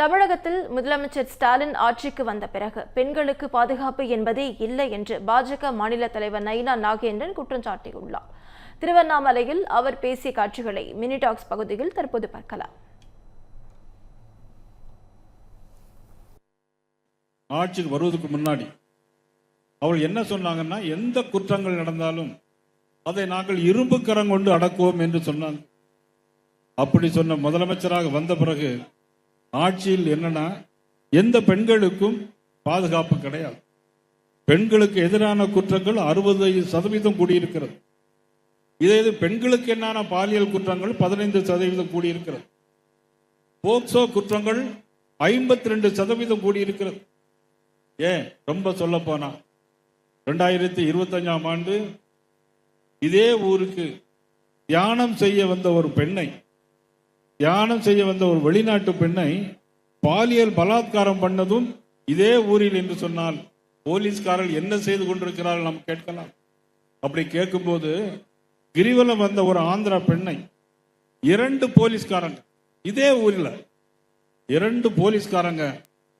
தமிழகத்தில் முதலமைச்சர் ஸ்டாலின் ஆட்சிக்கு வந்த பிறகு பெண்களுக்கு பாதுகாப்பு என்பதே இல்லை என்று பாஜக மாநில தலைவர் நயினா நாகேந்திரன் குற்றம் சாட்டியுள்ளார். திருவண்ணாமலையில் அவர் பேசிய காட்சிகளை மினி டாக்ஸ் பகுதியில் தற்போது பார்க்கலாம். ஆட்சிக்கு வருவதற்கு முன்னாடி அவள் என்ன சொன்னாங்கன்னா எந்த குற்றங்கள் நடந்தாலும் அதை நாங்கள் இரும்பு கரம் கொண்டு அடக்குவோம் என்று சொன்னாங்க. அப்படி சொன்ன முதலமைச்சராக வந்த பிறகு ஆட்சியில் என்னன்னா எந்த பெண்களுக்கும் பாதுகாப்பு கிடையாது. பெண்களுக்கு எதிரான குற்றங்கள் அறுபது சதவீதம் கூடியிருக்கிறது. இதே இது பெண்களுக்கு என்னான பாலியல் குற்றங்கள் பதினைந்து சதவீதம் கூடியிருக்கிறது. போக்சோ குற்றங்கள் ஐம்பத்தி ரெண்டு சதவீதம் கூடியிருக்கிறது. ஏன்? ரொம்ப சொல்ல போனா ரெண்டாயிரத்தி இருபத்தஞ்சாம் ஆண்டு இதே ஊருக்கு தியானம் செய்ய வந்த ஒரு பெண்ணை தியானம் செய்ய வந்த ஒரு வெளிநாட்டு பெண்ணை பாலியல் பலாத்காரம் பண்ணதும் இதே ஊரில் என்று சொன்னால் போலீஸ்காரர்கள் என்ன செய்து கொண்டிருக்கிறார்கள் நாம் கேட்கலாம். அப்படி கேட்கும்போது கிரிவலம் வந்த ஒரு ஆந்திரா பெண்ணை இரண்டு போலீஸ்காரங்க இதே ஊரில் இரண்டு போலீஸ்காரங்க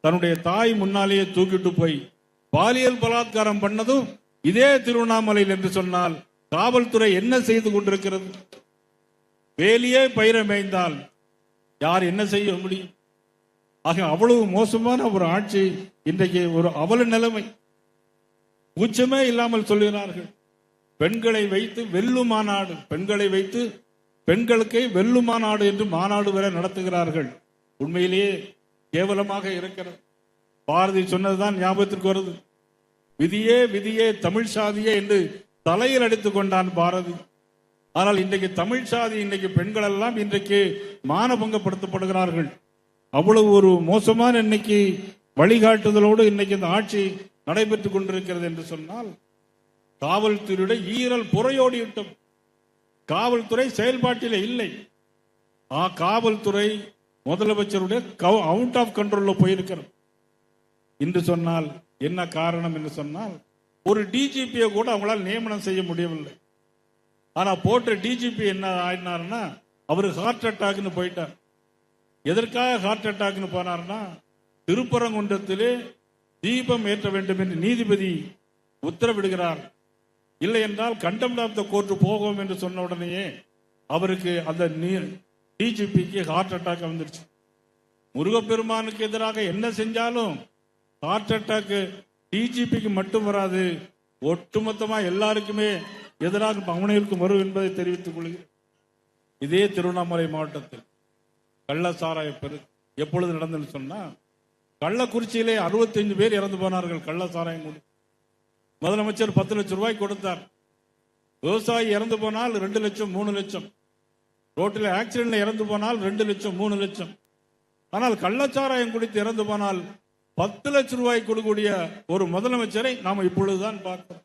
தன்னுடைய தாய் முன்னாலேயே தூக்கிட்டு போய் பாலியல் பலாத்காரம் பண்ணதும் இதே திருவண்ணாமலையில் என்று சொன்னால் காவல்துறை என்ன செய்து கொண்டிருக்கிறது? வேலியே பயிர மேய்ந்தால் யார் என்ன செய்ய முடியும்? ஆக அவ்வளவு மோசமான ஒரு ஆட்சி இன்றைக்கு ஒரு அவல நிலைமை. உச்சமே இல்லாமல் சொல்லுகிறார்கள். பெண்களை வைத்து வெல்லும் மாநாடு பெண்களை வைத்து பெண்களுக்கே வெல்லும் மாநாடு என்று மாநாடு வரை நடத்துகிறார்கள். உண்மையிலேயே கேவலமாக இருக்கிறது. பாரதி சொன்னதுதான் ஞாபகத்திற்கு வருது. விதியே விதியே தமிழ் சாதியே என்று தலையில் அடித்துக் கொண்டான் பாரதி. ஆனால் இன்றைக்கு தமிழ் சாதி இன்றைக்கு பெண்கள் எல்லாம் இன்றைக்கு மானபங்கப்படுத்தப்படுகிறார்கள். அவ்வளவு ஒரு மோசமான இன்னைக்கு வழிகாட்டுதலோடு இன்னைக்கு இந்த ஆட்சி நடைபெற்றுக் கொண்டிருக்கிறது என்று சொன்னால் காவல்துறையுடைய ஈரல் புறையோடி விட்டோம் காவல்துறை செயல்பாட்டில் இல்லை. ஆ காவல்துறை முதலமைச்சருடைய அவுட் ஆஃப் கண்ட்ரோல்ல போயிருக்கிறது. என்று சொன்னால் என்ன காரணம் என்று சொன்னால் ஒரு டிஜிபியை கூட அவங்களால் நியமனம் செய்ய முடியவில்லை. ஆனா போட்ட டிஜிபி என்ன ஆயினாருன்னா அவர் ஹார்ட் அட்டாக்னு போயிட்டார். எதற்காக ஹார்ட் அட்டாக்னு போனார்னா திருப்பரங்குன்றத்திலே தீபம் ஏற்ற வேண்டும் என்று நீதிபதி உத்தரவிடுகிறார். இல்லை என்றால் கண்டம் ஆஃப் த கோர்ட் போகும் என்று சொன்ன உடனேயே அவருக்கு அந்த டிஜிபிக்கு ஹார்ட் அட்டாக் வந்துருச்சு. முருகப்பெருமானுக்கு எதிராக என்ன செஞ்சாலும் ஹார்ட் அட்டாக்கு டிஜிபிக்கு மட்டும் வராது. ஒட்டுமொத்தமா எல்லாருக்குமே எதிராக அவனைக்கும் வரும் என்பதை தெரிவித்துக் கொள்கிறேன். இதே திருவண்ணாமலை மாவட்டத்தில் கள்ளசாராய பெரு எப்பொழுது நடந்ததுன்னு சொன்னா கள்ளக்குறிச்சியிலே 65 பேர் இறந்து போனார்கள் கள்ள சாராயம் குடி முதலமைச்சர் பத்து லட்சம் ரூபாய் கொடுத்தார். விவசாயி இறந்து போனால் ரெண்டு லட்சம் மூணு லட்சம். ரோட்டில் ஆக்சிடென்ட்ல இறந்து போனால் ரெண்டு லட்சம் மூணு லட்சம். ஆனால் கள்ளச்சாராயம் குடித்து இறந்து போனால் பத்து லட்சம் ரூபாய் கொடுக்கக்கூடிய ஒரு முதலமைச்சரை நாம் இப்பொழுதுதான் பார்க்கிறோம்.